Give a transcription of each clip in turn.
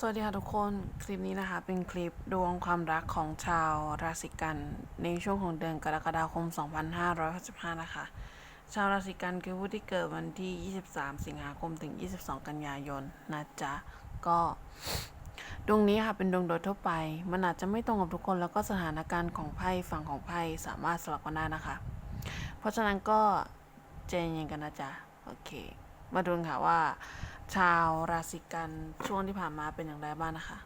สวัสดีค่ะทุกคนคลิปนี้นะคะ เป็นคลิปดวงความรักของชาวราศีกัน ในช่วงของเดือนกรกฎาคม 2565 นะคะ ชาวราศีกันคือผู้ที่เกิดวันที่ 23 สิงหาคมถึง 22 กันยายนนะจ๊ะ ก็ดวงนี้ค่ะเป็นดวงโดยทั่วไป มันอาจจะไม่ตรงกับทุกคนแล้วก็สถานการณ์ของไพ่ฝั่งของไพ่สามารถสลับกันได้นะคะ เพราะฉะนั้นก็ใจเย็นๆกันนะจ๊ะโอเค มาดูกันค่ะว่า ชาวราศีกันช่วงที่ผ่านมาเป็นอย่างไรบ้างนะคะ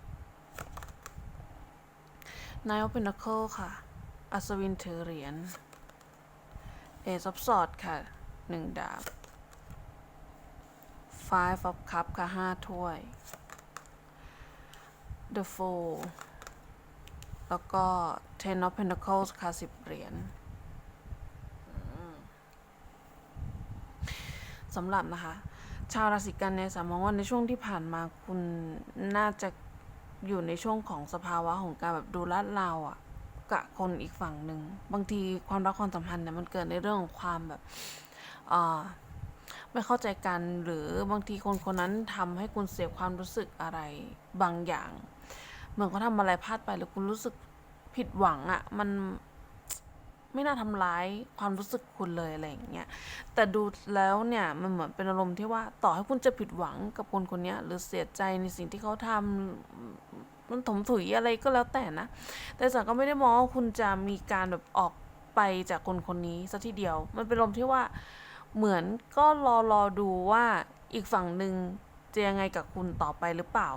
นาย of Pentacle ค่ะ อัศวินถือเหรียญ Ace of Swords ค่ะหนึ่งดาบ Five of Cup ค่ะห้าถ้วย The Fool แล้วก็ Ten of Pentacles ค่ะสิบเหรียญสำหรับนะคะ ชาวราศีกันเนี่ยสามมองว่าในช่วงที่ผ่านมาคุณน่าจะอยู่ในช่วงของสภาวะของการแบบดูลาดเราอะกับคนอีกฝั่งหนึ่งบางทีความรักความสัมพันธ์เนี่ยมันเกิดในเรื่องของความแบบอ่าไม่เข้าใจกันหรือบางทีคนคนนั้นทำให้คุณเสียความรู้สึกอะไรบางอย่าง เหมือนเขาทำอะไรพลาดไปหรือคุณรู้สึกผิดหวังอะมัน ไม่น่าทำร้ายความรู้สึกคุณเลยอะไรอย่างเงี้ยแต่ดูแล้วเนี่ยมันเหมือนเป็นอารมณ์ที่ว่าต่อให้คุณจะผิดหวังกับคนคนนี้หรือเสียใจในสิ่งที่เขาทำมันถมถุยอะไรก็แล้วแต่นะ แต่สันก็ไม่ได้มองว่าคุณจะมีการแบบออกไปจากคนคนนี้ซะทีเดียว มันเป็นอารมณ์ที่ว่าเหมือนก็รอรอดูว่าอีกฝั่งหนึ่งจะยังไงกับคุณต่อไปหรือเปล่า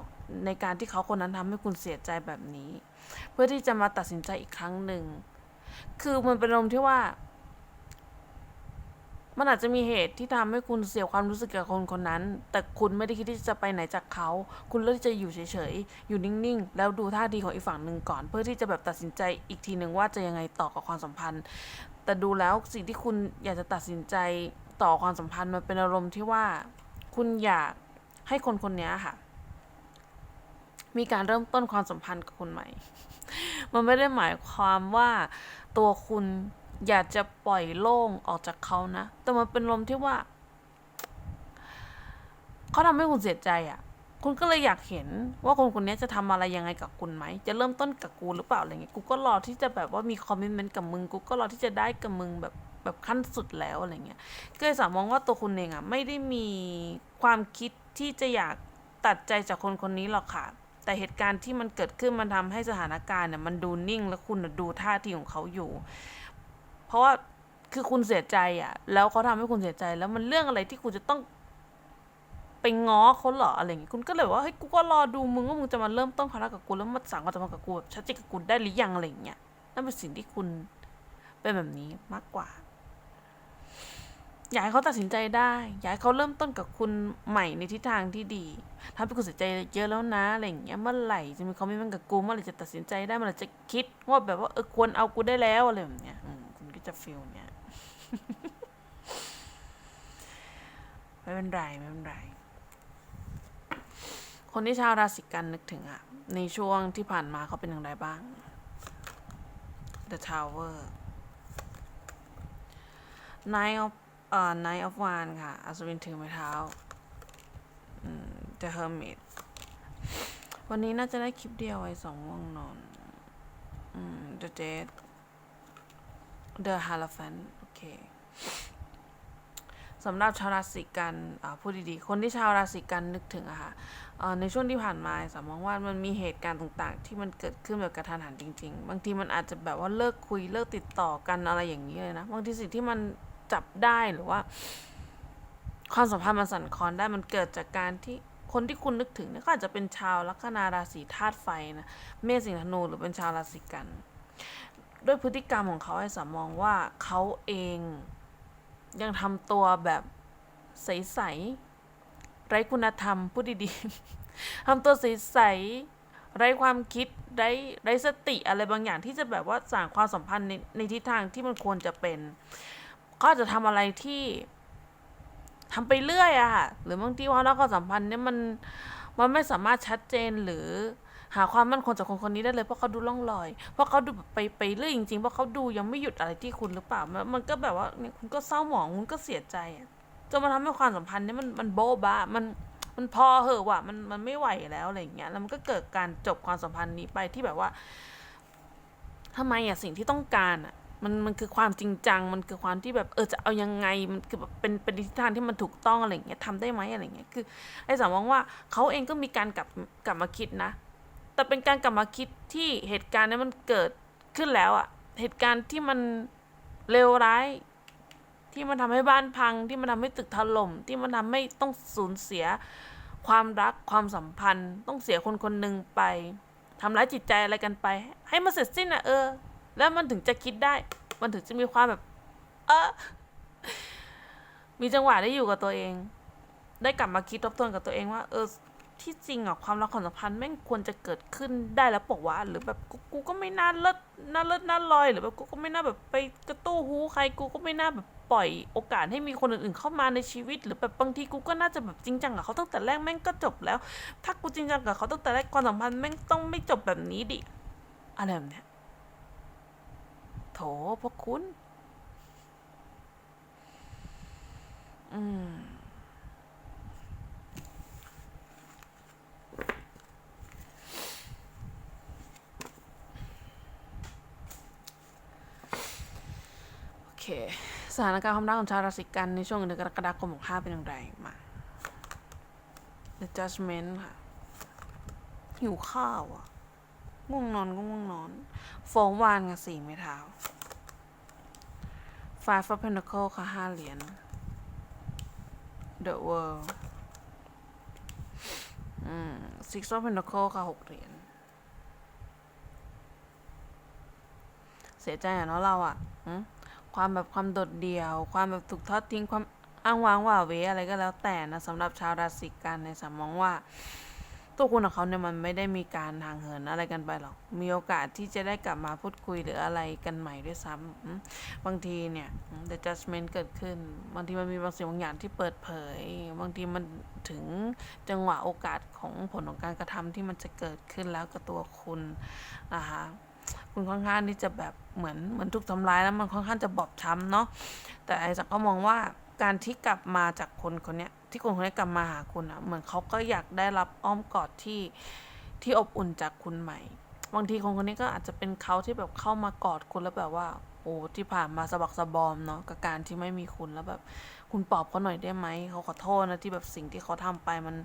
ในการที่เขาคนนั้นทำให้คุณเสียใจแบบนี้ เพื่อที่จะมาตัดสินใจอีกครั้งหนึ่ง คือมันเป็นอารมณ์ที่ว่า มันอาจจะมีเหตุที่ทำให้คุณเสียความรู้สึกกับคนคนนั้น แต่คุณไม่ได้คิดที่จะไปไหนจากเขา คุณเลือกที่จะอยู่เฉยๆ อยู่นิ่งๆ แล้วดูท่าทีของอีกฝั่งหนึ่งก่อน เพื่อที่จะแบบตัดสินใจอีกทีหนึ่งว่าจะยังไงต่อกับความสัมพันธ์ แต่ดูแล้วสิ่งที่คุณอยากจะตัดสินใจต่อความสัมพันธ์มันเป็นอารมณ์ที่ว่า คุณอยากให้คนคนนี้ค่ะ มีการเริ่มต้นความสัมพันธ์กับคุณใหม่ มันไม่ได้หมายความว่า ตัวคุณอยากจะปล่อยโล่งออกจากเขานะ แต่มันเป็นลมที่ว่า เขาทำให้คุณเสียใจอะ่ะ คุณก็เลยอยากเห็นว่าคนคนนี้จะทำอะไรยังไงกับคุณไหม จะเริ่มต้นกับกูหรือเปล่าอะไรเงี้ย กูก็รอที่จะแบบว่ามีคอมมิชเมนต์กับมึง กูก็รอที่จะได้กับมึงแบบแบบขั้นสุดแล้วอะไรเงี้ย ก็เลยสามมองว่าตัวคุณเองอะ่ะไม่ได้มีความคิดที่จะอยากตัดใจจากคนคนนี้หรอกค่ะ แต่เหตุการณ์ที่มันเกิดขึ้นมันทำให้สถานการณ์เนี่ยมันดูนิ่งแล้วคุณดูท่าทีของเขาอยู่ เพราะว่าคือคุณเสียใจอะ่ะ แล้วเขาทำให้คุณเสียใจ แล้วมันเรื่องอะไรที่คุณจะต้องไปง้อเขาเหรออะไรอย่างงี้คุณก็เลยว่าเฮ้ยกูก็รอดูมึงว่ามึงจะมาเริ่มต้นความรักกับกูแล้วมาสั่งความสัมพันธ์กับกูแบบชัดเจนกับกูได้หรือยังอะไรอย่างเงี้ยนั่นเป็นสิ่งที่คุณเป็นแบบนี้มากกว่า อยากให้เขาตัดสินใจได้ อยากให้เขาเริ่มต้นกับคุณใหม่ในทิศทางที่ดีทำให้คุณเสียใจเยอะแล้วนะอะไรอย่างเงี้ยเมื่อไหร่จะมีคอมมิชเมนกับกูเมื่อไหร่จะตัดสินใจได้เมื่อไหร่จะคิดว่าแบบว่าเออควรเอากูได้แล้วอะไรแบบเนี้ยคุณก็จะฟีลเนี้ยไม่เป็นไรไม่เป็นไรคนที่ชาวราศีกันนึกถึงอะในช่วงที่ผ่านมาเขาเป็นอย่างไรบ้าง The Tower Nine of เอ่อ Nine of Wands ค่ะ อัศวินถือไม้เท้าอืม The Hermit วันนี้น่าจะได้คลิปเดียวไว้สองว่องนอนอืม The Dead The Hierophant โอเคสำหรับชาวราศีกันอ่าพูดดีๆ คนที่ชาวราศีกันนึกถึงอะค่ะเอ่อในช่วงที่ผ่านมาสามมองว่ามันมีเหตุการณ์ต่างๆ ที่มันเกิดขึ้นแบบกระทันหันจริง ๆ บางทีมันอาจจะแบบว่าเลิกคุยเลิกติดต่อกันอะไรอย่างนี้เลยนะ บางทีสิ่งที่มัน จับได้หรือว่า ความสัมพันธ์มันสั่นคลอนได้มันเกิดจากการที่คนที่คุณนึกถึงเนี่ยก็อาจจะเป็นชาวลัคนาราศีธาตุไฟนะเมษสิงห์ธนูหรือเป็นชาวราศีกัน ด้วยพฤติกรรมของเขาให้สามมองว่าเขาเองยังทำตัวแบบใสๆไร้คุณธรรมพูดดีๆทำตัวใสๆไร้ความคิดไร้ไร้สติอะไรบางอย่างที่จะแบบว่าสร้างความสัมพันธ์ในในทิศทางที่มันควรจะเป็น เขาอาจจะทำอะไรที่ทำไปเรื่อยอะค่ะหรือบางทีความรักความสัมพันธ์เนี่ยมันมันไม่สามารถชัดเจนหรือหาความมั่นคงจากคนคนนี้ได้เลยเพราะเขาดูล่องลอย เพราะเขาดูไปไปเรื่อยจริงๆเพราะเขาดูยังไม่หยุดอะไรที่คุณหรือเปล่า มันมันก็แบบว่าเนี่ยคุณก็เศร้าหมองคุณก็เสียใจอะจนมาทำให้ความสัมพันธ์เนี่ยมันมันโบ๊ะบะมันมันพอเหอะว่ะมันมันไม่ไหวแล้วอะไรอย่างเงี้ยแล้วมันก็เกิดการจบความสัมพันธ์นี้ไปที่แบบว่าทำไมอะสิ่งที่ต้องการอะ มันมันคือความจริงจัง มันคือความที่แบบเออจะเอายังไง มันคือแบบเป็นเป็นทิศทางที่มันถูกต้องอะไรอย่างเงี้ยทำได้ไหมอะไรเงี้ย คือไอ้สามมองว่าเขาเองก็มีการกลับกลับมาคิดนะ แต่เป็นการกลับมาคิดที่เหตุการณ์นี้มันเกิดขึ้นแล้วอะเหตุการณ์ที่มันเลวร้าย ที่มันทำให้บ้านพัง ที่มันทำให้ตึกถล่ม ที่มันทำให้ต้องสูญเสีย ความรัก ความสัมพันธ์ ต้องเสียคนคนหนึ่งไปทำร้ายจิตใจอะไรกันไป ให้มันเสร็จสิ้นอะเออ แล้วมันถึงจะคิดได้ มันถึงจะมีความแบบ เออมีจังหวะได้อยู่กับตัวเอง ได้กลับมาคิดทบทวนกับตัวเองว่า เออ ที่จริงอะความรักความสัมพันธ์แม่งควรจะเกิดขึ้นได้แล้วปกวะหรือแบบกูกูก็ไม่น่าเลิศน่าเลิศน่าลอย หรือแบบกูก็ไม่น่าแบบไปกระตู้หูใครกูก็ไม่น่าแบบปล่อยโอกาสให้มีคนอื่นๆเข้ามาในชีวิต หรือแบบบางทีกูก็น่าจะแบบจริงจังกับเขาตั้งแต่แรกแม่งก็จบแล้ว ถ้ากูจริงจังกับเขาตั้งแต่แรกความสัมพันธ์แม่งต้องไม่จบแบบนี้ดิอะไรแบบเนี้ย โถพวกคุณ อืม โอเค สถานการณ์ความรักของชาวราศีกันในช่วงเดือนกรกฎาคมของข้าเป็นอย่างไรมา The Judgment ค่ะ หิวข้าวอะ ง่วงนอนก็ง่วงนอนโฟมวานกับสี่ไม้เท้า Five of Pentacles ค่ะห้าเหรียญ The World อืม Six of Pentacles ค่ะหกเหรียญ เสียใจอะเนาะเราอะความแบบความโดดเดี่ยว ความแบบถูกทอดทิ้งความอ้างว้างว่าเวอะไรก็แล้วแต่นะสำหรับชาวราศีกันในสามมองว่า ตัวคุณกับเขาเนี่ยมันไม่ได้มีการทางเหินอะไรกันไปหรอก มีโอกาสที่จะได้กลับมาพูดคุยหรืออะไรกันใหม่ด้วยซ้ำบางทีเนี่ย the judgment เกิดขึ้น บางทีมันมีบางสิ่งบางอย่างที่เปิดเผย บางทีมันถึงจังหวะโอกาสของผลของการกระทำที่มันจะเกิดขึ้นแล้วกับตัวคุณนะคะคุณค่อนข้างที่จะแบบเหมือนเหมือนถูกทำร้ายแล้วมันค่อนข้างจะบอบช้ำเนาะแต่ไอ้สักก็มองว่าการที่กลับมาจากคนคนเนี้ย ที่คนคนนี้กลับมาหาคุณอะเหมือนเขาก็อยากได้รับอ้อมกอดที่ที่อบอุ่นจากคุณใหม่ บางทีคนคนนี้ก็อาจจะเป็นเขาที่แบบเข้ามากอดคุณแล้วแบบว่าโอ้ที่ผ่านมาสะบักสะบอมเนาะกับการที่ไม่มีคุณแล้วแบบ คุณปลอบเขาหน่อยได้ไหมเขาขอโทษนะที่แบบสิ่งที่เขาทำไปมัน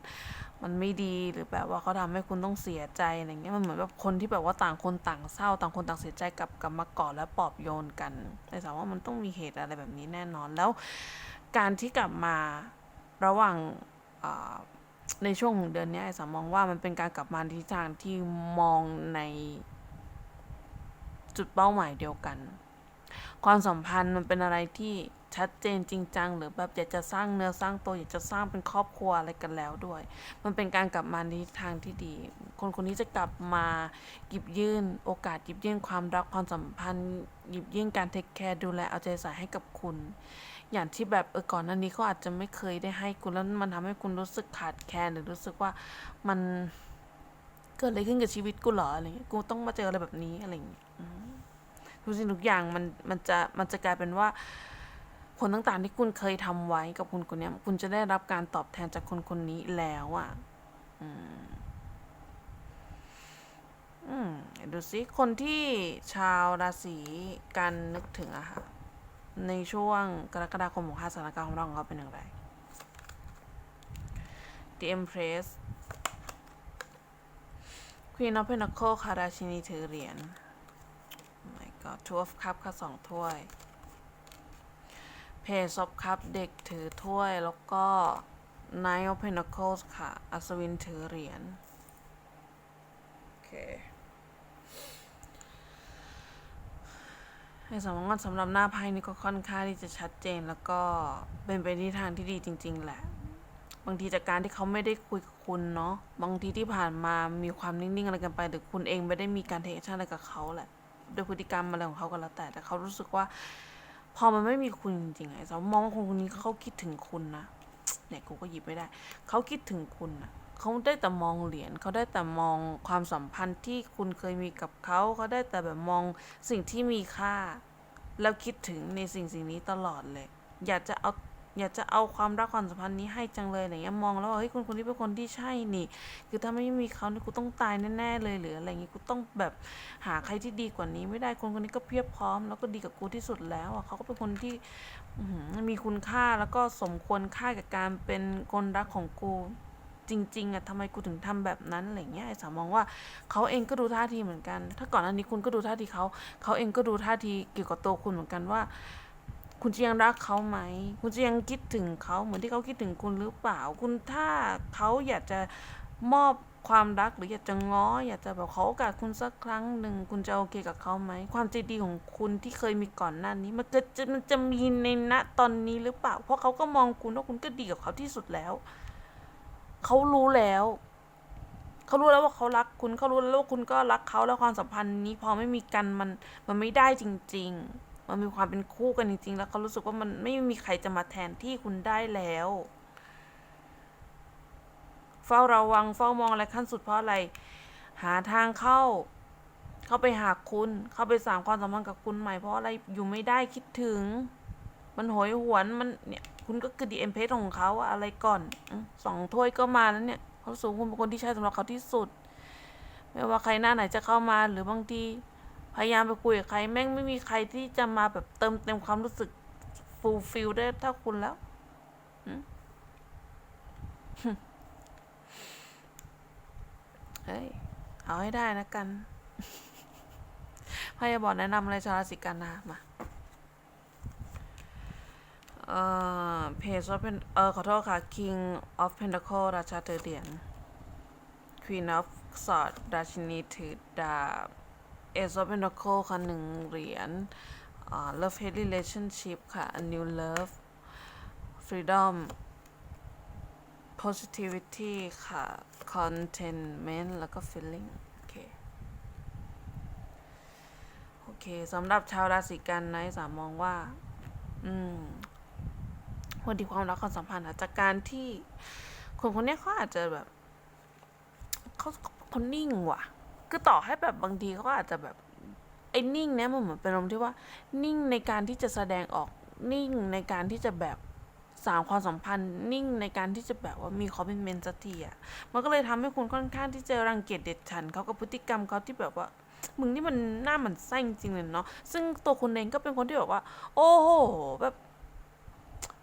มันไม่ดีหรือแบบว่าเขาทำให้คุณต้องเสียใจอะไรเงี้ยมันเหมือนแบบคนที่แบบว่าต่างคนต่างเศร้า ต่างคนต่างเสียใจกลับกลับมากอดแล้วปลอบโยนกันแต่สาวว่ามันต้องมีเหตุอะไรแบบนี้แน่นอนแล้ว การที่กลับมา ระหว่างในช่วงของเดือนนี้ไอ้สามมองว่ามันเป็นการกลับมาทิศทางที่มองในจุดเป้าหมายเดียวกัน ความสัมพันธ์มันเป็นอะไรที่ ชัดเจนจริงจังหรือแบบอยากจะสร้างเนื้อสร้างตัวอยากจะสร้างเป็นครอบครัวอะไรกันแล้วด้วย มันเป็นการกลับมาในทางที่ดี คนคนนี้จะกลับมาหยิบยื่นโอกาสหยิบยื่นความรักความสัมพันธ์ หยิบยื่นการเทคแคร์ดูแลเอาใจใส่ให้กับคุณ อย่างที่แบบเออก่อนหน้านี้เขาอาจจะไม่เคยได้ให้คุณแล้วมันทำให้คุณรู้สึกขาดแคลนหรือรู้สึกว่ามันเกิดอะไรขึ้นกับชีวิตกูเหรออะไรเงี้ยกูต้องมาเจออะไรแบบนี้อะไรอย่างเงี้ยทุกสิ่งทุกอย่างมันมันจะมันจะกลายเป็นว่า ผลต่างๆที่คุณเคยทำไว้กับคุณคนนี้คุณจะได้รับการตอบแทนจากคนคนนี้แล้วอะ อืม อืมดูสิคนที่ชาวราศีกันนึกถึงอะค่ะ ในช่วงกรกฎาคมของห้าสถานการณ์ของเราของเขาเป็นอย่างไร The Empress Queen of Pentacles ค่ะราชินีถือเหรียญ Oh my god Two of Cups ค่ะสองถ้วย Page of Cups เด็กถือถ้วยแล้วก็ Nine of Pentacles ค่ะ อัศวินถือเหรียญ โอเคในสำหรับสำหรับหน้าไพ่นี่ก็ค่อนข้างที่จะชัดเจนแล้วก็เป็นไปในทางที่ดีจริง ๆ แหละ บางทีจากการที่เขาไม่ได้คุยกับคุณเนาะบางทีที่ผ่านมามีความนิ่ง ๆ อะไรกันไปหรือคุณเองไม่ได้มีการเทคชั่นอะไรกับเขาแหละด้วยพฤติกรรมอะไรของเขาก็แล้วแต่แต่เขารู้สึกว่า พอมันไม่มีคุณจริงๆไอ้สมมองว่าคนคนนี้เขาคิดถึงคุณนะเนี่ยกูก็หยิบไม่ได้ เขาคิดถึงคุณนะเขาได้แต่มองเหรียญเขาได้แต่มองความสัมพันธ์ที่คุณเคยมีกับเขาเขาได้แต่แบบมองสิ่งที่มีค่า แล้วคิดถึงในสิ่งสิ่งนี้ตลอดเลย อยากจะเอา อยากจะเอาความรักความสัมพันธ์นี้ให้จังเลยอะไรเงี้ยมองแล้วว่าเฮ้ยคนคนนี้เป็นคนที่ใช่นี่ คือถ้าไม่มีเขาเนี่ยกูต้องตายแน่ๆเลยหรืออะไรเงี้ยกูต้องแบบหาใครที่ดีกว่านี้ไม่ได้คนคนนี้ก็เพียบพร้อม แล้วก็ดีกับกูที่สุดแล้วอะเขาก็เป็นคนที่มีคุณค่าแล้วก็สมควรค่ากับการเป็นคนรักของกูจริงๆอะทำไมกูถึงทำแบบนั้นอะไรเงี้ยไอ้สามมองว่าเขาเองก็ดูท่าทีเหมือนกัน ถ้าก่อนอันนี้คุณก็ดูท่าทีเขาเขาเองก็ดูท่าทีเกี่ยวกับตัวคุณเหมือนกันว่า คุณจะยังรักเขาไหม คุณจะยังคิดถึงเขาเหมือนที่เขาคิดถึงคุณหรือเปล่า คุณถ้าเขาอยากจะมอบความรักหรืออยากจะง้อ อยากจะแบบขอโอกาสคุณสักครั้งหนึ่งคุณจะโอเคกับเขาไหม ความใจดีของคุณที่เคยมีก่อนหน้านี้ มันจะจะมันจะมีในณตอนนี้หรือเปล่า เพราะเขาก็มองคุณว่าคุณก็ดีกับเขาที่สุดแล้ว เขารู้แล้วเขารู้แล้วว่าเขารักคุณเขารู้แล้วว่าคุณก็รักเขาแล้วความสัมพันธ์นี้พอไม่มีกันมันมันไม่ได้จริง ๆ มันมีความเป็นคู่กันจริง ๆ แล้วเขารู้สึกว่ามันไม่มีใครจะมาแทนที่คุณได้แล้ว เฝ้าระวังเฝ้ามองอะไรขั้นสุดเพราะอะไร หาทางเข้า เข้าไปหาคุณ เข้าไปสานความสัมพันธ์กับคุณใหม่เพราะอะไรอยู่ไม่ได้คิดถึง มันโหยหวนมันเนี่ยคุณก็คือดีเอ็มเพสของเขาอะอะไรก่อนสองถ้วยก็มาแล้วเนี่ยเขาสูงคุณเป็นคนที่ใช่สำหรับเขาที่สุด ไม่ว่าใครหน้าไหนจะเข้ามาหรือบางที พยายามไปคุยกับใครแม่งไม่มีใครที่จะมาแบบเติมเต็มความรู้สึกฟูลฟิลได้เท่าคุณแล้วอืมเฮ้ย เอาให้ได้นะกันพยาบอกแนะนำอะไรชาวราศีกันนะมาเอ่อเพจว่าเป็นเออขอโทษค่ะ King of Pentacle ราชาถือเหรียญ Queen of Swords ราชินีถือดาบ Ace of Pentacle ค่ะหนึ่งเหรียญ Love Hate Relationship ค่ะ A New Love Freedom Positivity ค่ะ Contentment แล้วก็ Feeling โอเค โอเคสำหรับชาวราศีกันนะสามมองว่า อืมวันที่ความรักความสัมพันธ์อะจากการที่คนคนนี้เขาอาจจะแบบเขาเขานิ่งว่ะ คือต่อให้แบบบางทีเขาอาจจะแบบไอ้นิ่งเนี้ยมันเหมือนเป็นอารมณ์ที่ว่า นิ่งในการที่จะแสดงออกนิ่งในการที่จะแบบสร้างความสัมพันธ์นิ่งในการที่จะแบบว่ามีคอมมิชเมนต์สักทีอะมันก็เลยทำให้คุณค่อนข้างที่จะรังเกียจเด็ดฉันเขากับพฤติกรรมเขาที่แบบว่า มึงนี่มันหน้าหมันไส้จริงเลยเนาะซึ่งตัวคุณเองก็เป็นคนที่แบบว่า โอ้โหแบบ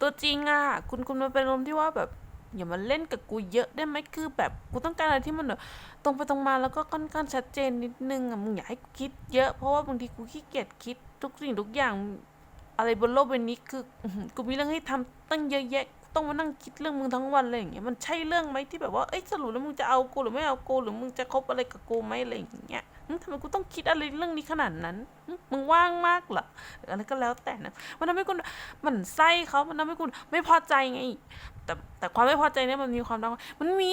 ตัวจริงอะคุณคุณมาเป็นลมที่ว่าแบบ อย่ามาเล่นกับกูเยอะได้ไหมคือแบบกูต้องการอะไรที่มันแบบตรงไปตรงมาแล้วก็ค่อนข้างชัดเจนนิดนึงอะมึงอย่าให้กูคิดเยอะเพราะว่าบางทีกูขี้เกียจคิดทุกสิ่งทุกอย่างอะไรบนโลกใบนี้คือกูมีเรื่องให้ทำตั้งเยอะแยะต้องมานั่งคิดเรื่องมึงทั้งวันเลยอย่างเงี้ยมันใช่เรื่องไหมที่แบบว่าเอ้ยสรุปแล้วมึงจะเอากูหรือไม่เอากูหรือมึงจะคบอะไรกับกูไหมอะไรอย่างเงี้ย ทำไมกูต้องคิดอะไรเรื่องนี้ขนาดนั้น มึงว่างมากเหรออะไรก็แล้วแต่นะ มันทำให้คุณมันไส้เขามันทำให้คุณไม่พอใจไง แต่แต่ความไม่พอใจเนี่ยมันมีความรักมันมี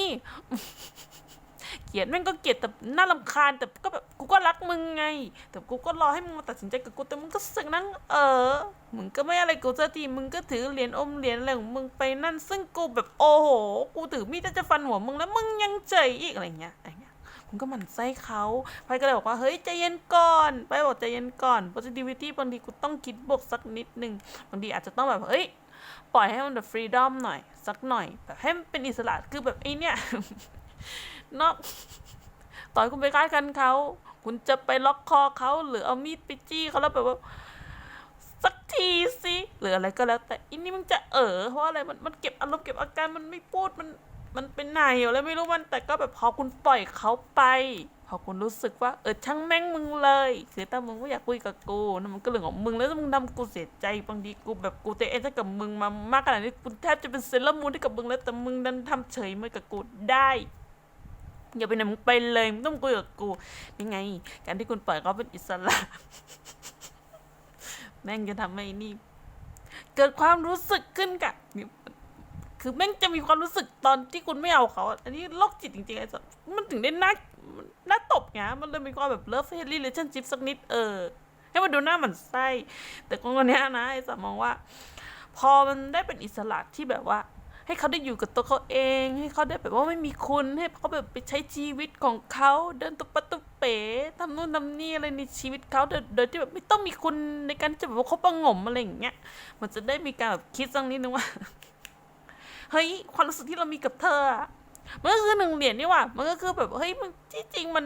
เกลียดแม่งก็เกลียดแต่น่ารำคาญแต่ก็แบบกูก็รักมึงไง แต่กูก็รอให้มึงมาตัดสินใจกับกูแต่มึงก็สึกนั่งเออ มึงก็ไม่อะไรกูสักทีมึงก็ถือเหรียญอมเหรียญอะไรของมึงไปนั่น ซึ่งกูแบบโอ้โห กูถือมีดจะฟันหัวมึงแล้วมึงยังเฉยอีกอะไรเงี้ย ก็หมั่นไส้เขาไปก็เลยบอกว่าเฮ้ยใจเย็นก่อนไปบอกใจเย็นก่อน positivity บางทีกูต้องคิดบวกสักนิดนึงบางทีอาจจะต้องแบบเฮ้ยปล่อยให้มันแบบฟรีดอมหน่อย สักหน่อย แบบให้มันเป็นอิสระคือแบบไอ้เนี่ยนอกต่อยคุณไปคาดกันเขาคุณจะไปล็อกคอเขาหรือเอามีดไปจี้เขาแล้วแบบว่าสักทีสิหรืออะไรก็แล้ว แต่อันนี้มึงจะเออเพราะอะไรมันมันเก็บอารมณ์เก็บอาการมันไม่พูดมัน มันเป็นไหนอยู่แล้วไม่รู้มันแต่ก็แบบพอคุณปล่อยเขาไป พอคุณรู้สึกว่าเออช่างแม่งมึงเลยคือถ้ามึงไม่อยากคุยกับกูนะมันก็เรื่องของมึงแล้วถ้ามึงทำกูเสียใจบางทีกูแบบกูเตะเอ็นกับมึงมามากขนาดนี้กูแทบจะเป็นเซเลอร์มูนให้กับมึงแล้วแต่มึงดันทำเฉยมากับกูได้อย่าไปไหนมึงไปเลยมึงต้องคุยกับกูนี่ไง การที่คุณปล่อยเขาเป็นอิสระ แม่งจะทำให้นี่ เกิดความรู้สึกขึ้นกับ คือแม่งจะมีความรู้สึกตอนที่คุณไม่เอาเขา อันนี้โรคจิตจริงๆไอ้สัสมันถึงได้น่าน่าตบไงมันเลยมีความแบบเลิฟเฮลี่เลชั่นชิพสักนิดเออ ให้มันดูหน้าหมันไส้ แต่คนคนเนี้ยนะไอ้สัสมองว่า พอมันได้เป็นอิสระที่แบบว่า ให้เขาได้อยู่กับตัวเขาเอง ให้เขาได้แบบว่าไม่มีคุณให้เขาแบบไปใช้ชีวิตของเขาเดินตุบปตุบเป๋ทำนู่นทำนี่อะไรในชีวิตเขาโดยโดยที่แบบไม่ต้องมีคุณในการที่จะแบบว่าเขาประงมอะไรอย่างเงี้ยมันจะได้มีการแบบคิดสักนิดนึงว่า เฮ้ยความรู้สึกที่เรามีกับเธอมันก็คือหนึ่งเหรียญนี่หว่า มันก็คือแบบเฮ้ยมันที่จริงมัน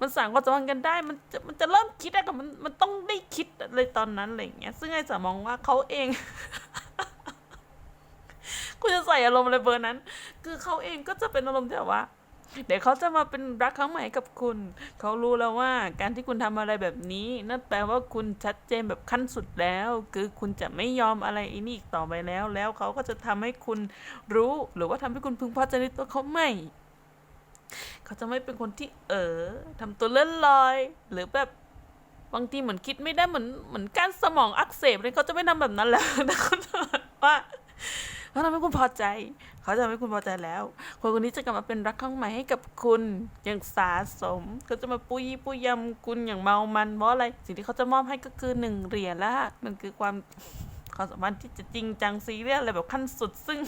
มันสั่งความสัมพันธ์กันได้ มันจะมันจะเริ่มคิดอะกับมันมันต้องได้คิดอะไรตอนนั้นอะไรอย่างเงี้ย ซึ่งไอ้สามองว่าเขาเองกูจะใส่อารมณ์อะไรเบอร์นั้น คือเขาเองก็จะเป็นอารมณ์ที่แบบว่า เดี๋ยวเขาจะมาเป็นรักครั้งใหม่กับคุณ เขารู้แล้วว่าการที่คุณทำอะไรแบบนี้ นั่นแปลว่าคุณชัดเจนแบบขั้นสุดแล้ว คือคุณจะไม่ยอมอะไรอีนี่อีกต่อไปแล้ว แล้วเขาก็จะทำให้คุณรู้หรือว่าทำให้คุณพึงพอใจในตัวเขาไม่ เขาจะไม่เป็นคนที่เออทำตัวเลื่อนลอย หรือแบบบางทีเหมือนคิดไม่ได้เหมือนเหมือนการสมองอักเสบเลยเขาจะไม่ทำแบบนั้นแล้วแต่เขาจะแบบว่า เขาทำให้คุณพอใจ เขาจะทำให้คุณพอใจแล้ว คนคนนี้จะกลับมาเป็นรักครั้งใหม่ให้กับคุณอย่างสาสมเขาจะมาปุยปุยยำคุณอย่างเมามันเพราะอะไรสิ่งที่เขาจะมอบให้ก็คือหนึ่งเหรียญละมันคือความความสัมพันธ์ที่จะจริงจังซีเรียสอะไรแบบขั้นสุดซึ่ง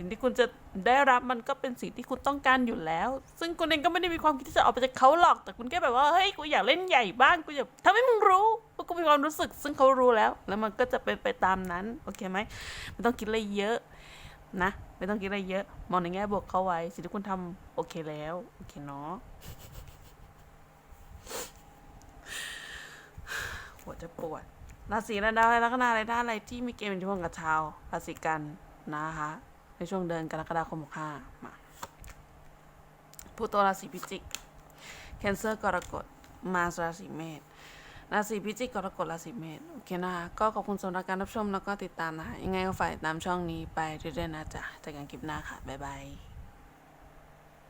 สิ่งที่คุณจะได้รับมันก็เป็นสิ่งที่คุณต้องการอยู่แล้ว ซึ่งคุณเองก็ไม่ได้มีความคิดที่จะออกไปจากเขาหรอก แต่คุณแค่แบบว่าเฮ้ยกูอยากเล่นใหญ่บ้างกูอยากทำให้มึงรู้ว่ากูมีความรู้สึก ซึ่งเขารู้แล้ว แล้วมันก็จะเป็นไปตามนั้นโอเคไหมไม่ต้องคิดอะไรเยอะนะ ไม่ต้องคิดอะไรเยอะ มองในแง่บวกเข้าไว้ สิ่งที่คุณทำโอเคแล้วโอเคเนาะหัวจะปวดราศีและดาวและลัคนาอะไรท่าอะไรที่มีเกณฑ์เป็นช่วงกับชาวราศีกันนะคะ ในช่วงเดือนกรกฎาคม65มาผู้ตัวราศีพิจิกแคนเซอร์กรกฎมาราศีเมษราศีพิจิกกรกฎราศีเมษโอเคนะคะก็ขอบคุณสำหรับการรับชมแล้วก็ติดตามนะคะยังไงก็ฝ่ายตามช่องนี้ไปเรื่อยๆนะจ๊ะเจอกันคลิปหน้าค่ะ บ๊ายบาย